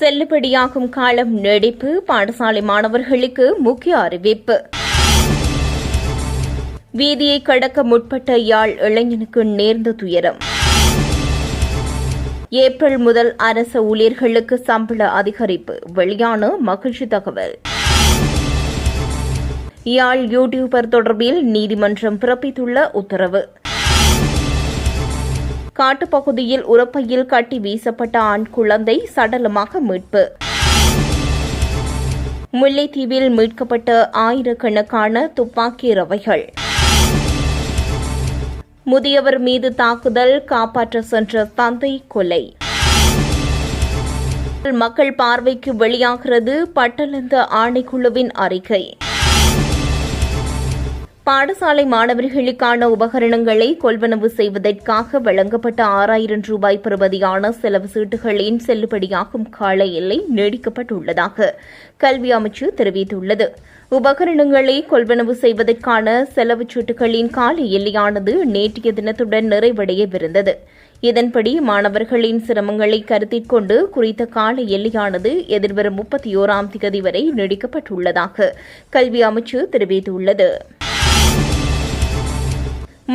செல்லுபடியாகும் காலம் நீடிப்பு பாடசாலை மாணவர்களுக்கு முக்கிய அறிவிப்பு. வீதியை கடக்க முற்பட்ட யாழ் இளைஞனுக்கு நேர்ந்த துயரம். ஏப்ரல் முதல் அரச ஊழியர்களுக்கு சம்பள அதிகரிப்பு வெளியான மகிழ்ச்சி தகவல். யாழ் யூடியூபர் தொடர்பில் நீதிமன்றம் பிறப்பித்துள்ள உத்தரவு. காட்டுப்பகுதியில் உரப்பையில் கட்டி வீசப்பட்ட ஆண் குழந்தை சடலமாக மீட்பு. முல்லைத்தீவில் மீட்கப்பட்ட ஆயிரக்கணக்கான துப்பாக்கி ரவைகள். முதியவர் மீது தாக்குதல் காப்பாற்ற சென்ற தந்தை கொலை. மக்கள் பார்வைக்கு வெளியாகிறது பட்டளந்த ஆணைக்குழுவின் அறிக்கை. பாடசாலை மாணவர்களுக்கான உபகரணங்களை கொள்வனவு செய்வதற்காக வழங்கப்பட்ட ஆறாயிரம் ரூபாய் பெறுமதியான செலவு சீட்டுகளின் செல்லுபடியாகும் கால எல்லை நீடிக்கப்பட்டுள்ளதாக கல்வி அமைச்சு தெரிவித்துள்ளது. உபகரணங்களை கொள்வனவு செய்வதற்கான செலவுச் சீட்டுகளின் கால எல்லையானது நேற்றைய தினத்துடன் நிறைவடையவிருந்தது. இதன்படி மாணவர்களின் சிரமங்களை கருத்தில் கொண்டு குறித்த கால எல்லையானது எதிர்வரும் முப்பத்தி ஓராம் தேதி வரை நீடிக்கப்பட்டுள்ளதாக கல்வி அமைச்சு தெரிவித்துள்ளது.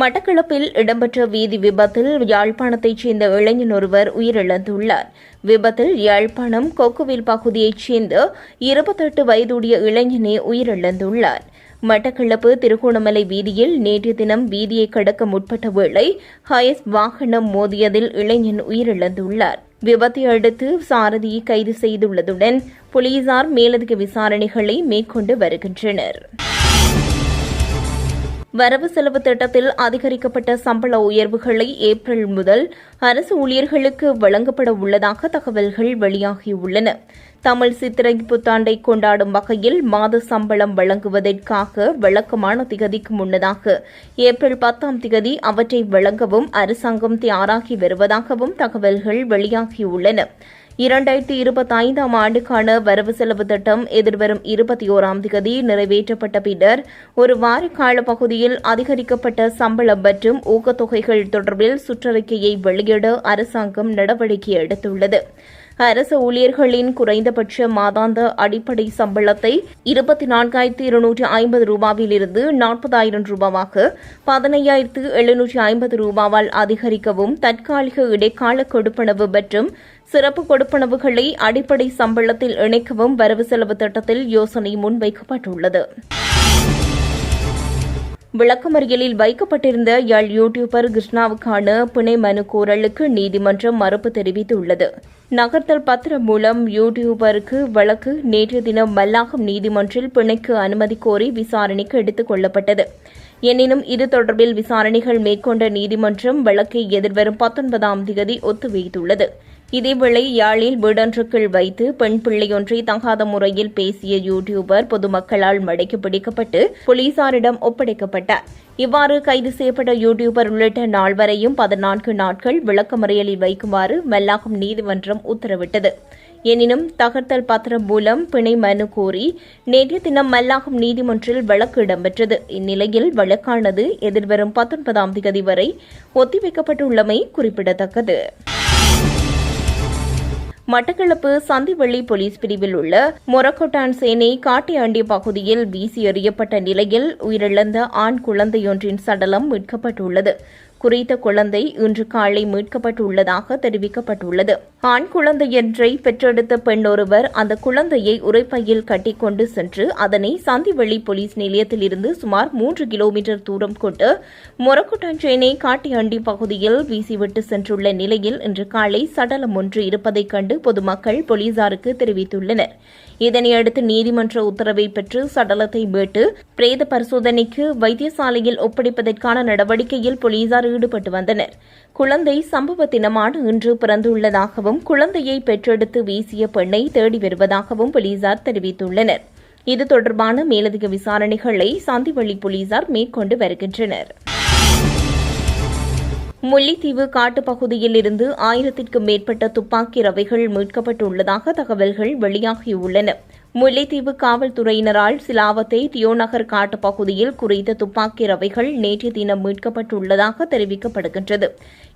மட்டக்களப்பில் இடம்பெற்ற வீதி விபத்தில் யாழ்ப்பாணத்தைச் சேர்ந்த இளைஞன் ஒருவர் உயிரிழந்துள்ளார். விபத்தில் யாழ்ப்பாணம் கொக்குவில் பகுதியைச் சேர்ந்த இருபத்தெட்டு வயதுடைய இளைஞனே உயிரிழந்துள்ளார். மட்டக்களப்பு திருகோணமலை வீதியில் நேற்று தினம் வீதியை கடக்க முற்பட்ட வேளை ஹயஸ் வாகனம் மோதியதில் இளைஞன் உயிரிழந்துள்ளார். விபத்தை அடுத்து சாரதியை கைது செய்துள்ளதுடன் போலீசார் மேலதிக விசாரணைகளை மேற்கொண்டு வருகின்றனர். வரவு செலவு திட்டத்தில் அதிகரிக்கப்பட்ட சம்பள உயர்வுகளை ஏப்ரல் முதல் அரசு ஊழியர்களுக்கு வழங்கப்பட உள்ளதாக தகவல்கள் வெளியாகியுள்ளன. தமிழ் சித்திரை புத்தாண்டை கொண்டாடும் வகையில் மாத சம்பளம் வழங்குவதற்காக வழக்கமான திகதிக்கு முன்னதாக ஏப்ரல் பத்தாம் திகதி அவற்றை வழங்கவும் அரசாங்கம் தயாராகி வருவதாகவும் தகவல்கள் வெளியாகியுள்ளன. இரண்டாயிரத்தி இருபத்தி ஐந்தாம் ஆண்டுக்கான வரவு செலவு திட்டம் எதிர்வரும் இருபத்தி ஓராம் தேதி நிறைவேற்றப்பட்ட பின்னர் ஒரு வார கால பகுதியில் அதிகரிக்கப்பட்ட சம்பளம் மற்றும் ஊக்கத்தொகைகள் தொடர்பில் சுற்றறிக்கையை வெளியிட அரசாங்கம் நடவடிக்கை எடுத்துள்ளது. அரசு ஊழியர்களின் குறைந்தபட்ச மாதாந்த அடிப்படை சம்பளத்தை இருபத்தி நான்காயிரத்து இருநூற்றி ஐம்பது ரூபாவிலிருந்து நாற்பதாயிரம் ரூபாவாக பதினையாயிரத்து எழுநூற்றி ஐம்பது ரூபாவால் அதிகரிக்கவும் தற்காலிக இடைக்கால கொடுப்பனவு மற்றும் சிறப்பு கொடுப்பனவுகளை அடிப்படை சம்பளத்தில் இணைக்கவும் வரவு செலவு திட்டத்தில் யோசனை முன்வைக்கப்பட்டுள்ளது. விளக்கமறியலில் வைக்கப்பட்டிருந்த யாழ் யூடியூபர் கிருஷ்ணாவுக்கான பிணை மனு கோரலுக்கு நீதிமன்றம் மறுப்பு தெரிவித்துள்ளது. நகர்த்தல் பத்திரம் மூலம் யூடியூபருக்கு வழக்கு நேற்று தினம் மல்லாகம் நீதிமன்றில் பிணைக்கு அனுமதி கோரி விசாரணைக்கு எடுத்துக் கொள்ளப்பட்டது. எனினும் இது தொடர்பில் விசாரணைகள் மேற்கொண்ட நீதிமன்றம் வழக்கை எதிர்வரும் பத்தொன்பதாம் தேதி ஒத்திவைத்துள்ளது. இதேவேளை யாழில் வீடொன்றுக்குள் வைத்து பெண் பிள்ளையொன்றை தகாத முறையில் பேசிய யூடியூபர் பொதுமக்களால் மடக்கி பிடிக்கப்பட்டு போலீசாரிடம் ஒப்படைக்கப்பட்டார். இவ்வாறு கைது செய்யப்பட்ட யூடியூபர் உள்ளிட்ட நால்வரையும் பதினான்கு நாட்கள் விளக்கமறியலில் வைக்குமாறு மல்லாகம் நீதிமன்றம் உத்தரவிட்டது. எனினும் தகர்த்தல் பத்திரம் மூலம் பிணை மனு கோரி நேற்று தினம் மல்லாகம் நீதிமன்றில் வழக்கு இடம்பெற்றது. இந்நிலையில் வழக்கானது எதிர்வரும் பத்தொன்பதாம் தேதி வரை ஒத்திவைக்கப்பட்டுள்ளமை குறிப்பிடத்தக்கது. மட்டக்களப்பு சந்திவள்ளி போலீஸ் பிரிவில் உள்ள மொரக்கொட்டான் சேனை காட்டியாண்டி பகுதியில் வீசி எறியப்பட்ட நிலையில் உயிரிழந்த ஆண் குழந்தையொன்றின் சடலம் மீட்கப்பட்டுள்ளது. குறித்த குழந்தை இன்று காலை மீட்கப்பட்டுள்ளதாக தெரிவிக்கப்பட்டுள்ளது. ஆண் குழந்தையொன்றை பெற்றெடுத்த பெண் ஒருவர் அந்த குழந்தையை உரைப்பையில் கட்டிக்கொண்டு சென்று அதனை சந்திவெளி போலீஸ் நிலையத்திலிருந்து சுமார் மூன்று கிலோமீட்டர் தூரம் கொண்டு மொரக்குட்டாஞ்சேனை காட்டியண்டி பகுதியில் வீசிவிட்டு சென்றுள்ள நிலையில் இன்று காலை சடலம் ஒன்று இருப்பதைக் கண்டு பொதுமக்கள் போலீசாருக்கு தெரிவித்துள்ளனர். இதனையடுத்து நீதிமன்ற உத்தரவை பெற்று சடலத்தை மீட்டு பிரேத பரிசோதனைக்கு வைத்தியசாலையில் ஒப்படைப்பதற்கான நடவடிக்கையில் போலீசார் ஈடுபட்டு வந்தனர். குழந்தை சம்பவ தினமான இன்று பிறந்துள்ளதாகவும் குழந்தையை பெற்றெடுத்து வீசிய பெண்ணை தேடி வருவதாகவும் போலீசார் தெரிவித்துள்ளனர். இது தொடர்பான மேலதிக விசாரணைகளை சாந்திவள்ளி போலீசார் மேற்கொண்டு வருகின்றனர். முல்லைத்தீவு காட்டுப்பகுதியில் இருந்து ஆயிரத்திற்கும் மேற்பட்ட துப்பாக்கி ரவைகள் மீட்கப்பட்டுள்ளதாக தகவல்கள் வெளியாகியுள்ளன. முல்லைத்தீவு காவல்துறையினரால் சிலாவத்தை தியோநகர் காட்டுப்பகுதியில் குறித்த துப்பாக்கி ரவைகள் நேற்று தினம் மீட்கப்பட்டுள்ளதாக தெரிவிக்கப்படுகின்றது.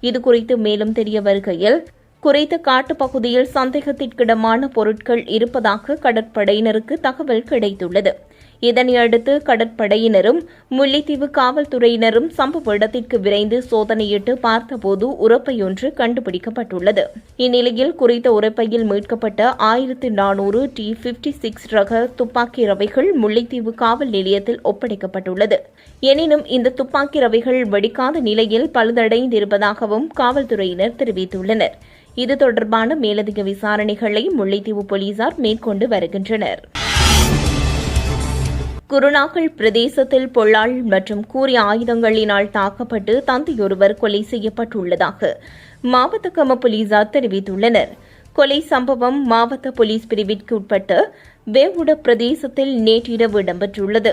இதுகுறித்து மேலும் தெரிய வருகையில் குறித்த காட்டுப்பகுதியில் சந்தேகத்திற்கிடமான பொருட்கள் இருப்பதாக கடற்படையினருக்கு தகவல் கிடைத்துள்ளது. இதனையடுத்து கடற்படையினரும் முல்லைத்தீவு காவல்துறையினரும் சம்பவ இடத்திற்கு விரைந்து சோதனையிட்டு பார்த்தபோது உரப்பையொன்று கண்டுபிடிக்கப்பட்டுள்ளது. இந்நிலையில் குறித்த உரப்பையில் மீட்கப்பட்ட ஆயிரத்து நானூறு டி பிப்டி சிக்ஸ் ரக துப்பாக்கி ரவைகள் முல்லைத்தீவு காவல் நிலையத்தில் ஒப்படைக்கப்பட்டுள்ளது. எனினும் இந்த துப்பாக்கி ரவைகள் வெடிக்காத நிலையில் பழுதடைந்திருப்பதாகவும் காவல்துறையினர் தெரிவித்துள்ளனர். இது தொடர்பான மேலதிக விசாரணைகளை முல்லைத்தீவு போலீசார் மேற்கொண்டு வருகின்றனர். குருநாகல் பிரதேசத்தில் பொள்ளாள் மற்றும் கூறிய ஆயுதங்களினால் தாக்கப்பட்டு தந்தையொருவர் கொலை செய்யப்பட்டுள்ளதாக மாவட்ட கம போலீசார் தெரிவித்துள்ளனர். கொலை சம்பவம் மாவட்ட போலீஸ் பிரிவிற்கு உட்பட்ட வேவுட பிரதேசத்தில் நேற்றிரவு இடம்பெற்றுள்ளது.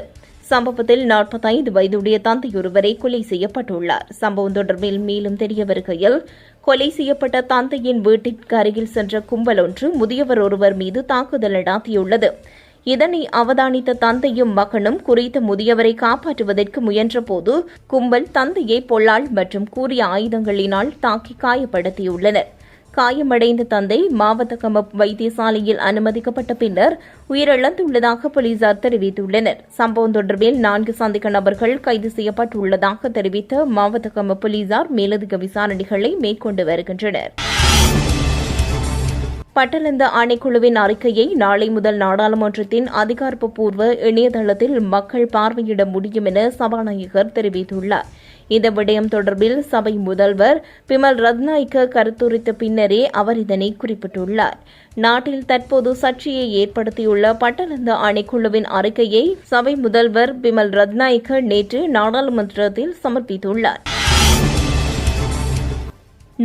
சம்பவத்தில் நாற்பத்தைந்து வயதுடைய தந்தையொருவரை கொலை செய்யப்பட்டுள்ளார். சம்பவம் தொடர்பில் மேலும் தெரிய வருகையில் கொலை செய்யப்பட்ட தந்தையின் வீட்டிற்கு அருகில் சென்ற கும்பல் ஒன்று முதியவர் ஒருவர் மீது தாக்குதல் நடாத்தியுள்ளது. இதனை அவதானித்த தந்தையும் மகனும் குறித்த முதியவரை காப்பாற்றுவதற்கு முயன்றபோது கும்பல் தந்தையை பொல்லாள் மற்றும் கூறிய ஆயுதங்களினால் தாக்கி காயப்படுத்தியுள்ளனர். காயமடைந்த தந்தை மாவட்ட கமப் வைத்தியசாலையில் அனுமதிக்கப்பட்ட பின்னர் உயிரிழந்துள்ளதாக போலீசார் தெரிவித்துள்ளனர். சம்பவம் தொடர்பில் நான்கு சந்தேக நபர்கள் கைது செய்யப்பட்டுள்ளதாக தெரிவித்த மாவட்ட கமப் போலீசார் மேலதிக விசாரணைகளை மேற்கொண்டு வருகின்றனர். பட்டலந்த ஆணைக்குழுவின் அறிக்கையை நாளை முதல் நாடாளுமன்றத்தின் அதிகாரப்பூர்வ இணையதளத்தில் மக்கள் பார்வையிட முடியும் என சபாநாயகர் தெரிவித்துள்ளார். இந்த விடயம் தொடர்பில் சபை முதல்வர் பிமல் ரத்நாய்க்க கருத்துரைத்த பின்னரே அவர் இதனை குறிப்பிட்டுள்ளார். நாட்டில் தற்போது சர்ச்சையை ஏற்படுத்தியுள்ள பட்டலந்த ஆணைக்குழுவின் அறிக்கையை சபை முதல்வர் பிமல் ரத்நாய்க்க நேற்று நாடாளுமன்றத்தில் சமர்ப்பித்துள்ளார்.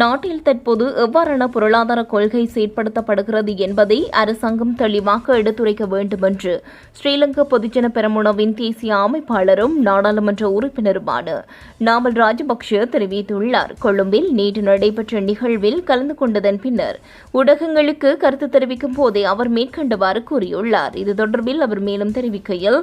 நாட்டில் தற்போது எவ்வாறான பொருளாதார கொள்கை செயற்படுத்தப்படுகிறது என்பதை அரசாங்கம் தெளிவாக எடுத்துரைக்க வேண்டும் என்று ஸ்ரீலங்கா பொதுஜன பெரமுனவின் தேசிய அமைப்பாளரும் நாடாளுமன்ற உறுப்பினருமான நாமல் ராஜபக்ஷ தெரிவித்துள்ளார். கொழும்பில் நேற்று நடைபெற்ற நிகழ்வில் கலந்து கொண்டதன் பின்னர் ஊடகங்களுக்கு கருத்து தெரிவிக்கும் போதே அவர் மேற்கண்டவாறு கூறியுள்ளார். இது தொடர்பில் அவர் மேலும் தெரிவிக்கையில்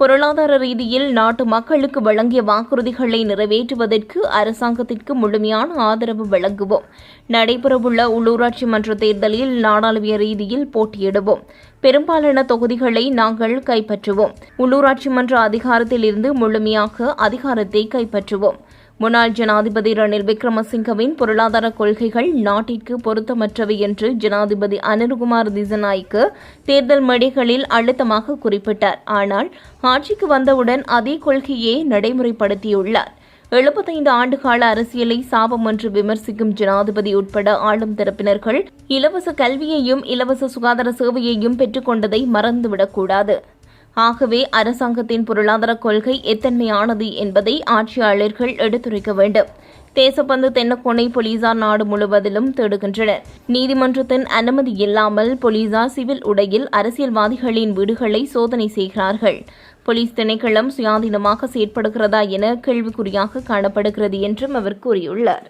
பொருளாதார ரீதியில் நாட்டு மக்களுக்கு வழங்கிய வாக்குறுதிகளை நிறைவேற்றுவதற்கு அரசாங்கத்திற்கு முழுமையான ஆதரவு வழங்க வழங்குவோம் நடைபெறவுள்ள உள்ளூராட்சி மன்ற தேர்தலில் நாடாளுமன்ற ரீதியில் போட்டியிடுவோம். பெரும்பாலான தொகுதிகளை நாங்கள் கைப்பற்றுவோம். உள்ளூராட்சி மன்ற அதிகாரத்தில் இருந்து முழுமையாக அதிகாரத்தை கைப்பற்றுவோம். முன்னாள் ஜனாதிபதி ரணில் விக்ரமசிங்கவின் பொருளாதார கொள்கைகள் நாட்டிற்கு பொருத்தமற்றவை என்று ஜனாதிபதி அனில்குமார் திசநாய்க்கு தேர்தல் மேடைகளில் அழுத்தமாக குறிப்பிட்டார். ஆனால் ஆட்சிக்கு வந்தவுடன் அதே கொள்கையை நடைமுறைப்படுத்தியுள்ளார். எழுபத்தைந்து ஆண்டுகால அரசியலை சாபம் என்று விமர்சிக்கும் ஜனாதிபதி உட்பட ஆளும் தரப்பினர்கள் இலவச கல்வியையும் இலவச சுகாதார சேவையையும் பெற்றுக்கொண்டதை மறந்துவிடக்கூடாது ஆகவே அரசாங்கத்தின் பொருளாதார கொள்கை எத்தன்மையானது என்பதை ஆட்சியாளர்கள் எடுத்துரைக்க வேண்டும். தேசப்பந்து தென்னக்கோனை போலீசார் நாடு முழுவதிலும் தேடுகின்றனர். நீதிமன்றத்தின் அனுமதி இல்லாமல் போலீசார் சிவில் உடையில் அரசியல்வாதிகளின் வீடுகளை சோதனை செய்கிறார்கள். போலீஸ் திணைக்களம் சுயாதீனமாக செயற்படுகிறதா என கேள்விக்குறியாக காணப்படுகிறது என்றும் அவர் கூறியுள்ளார்.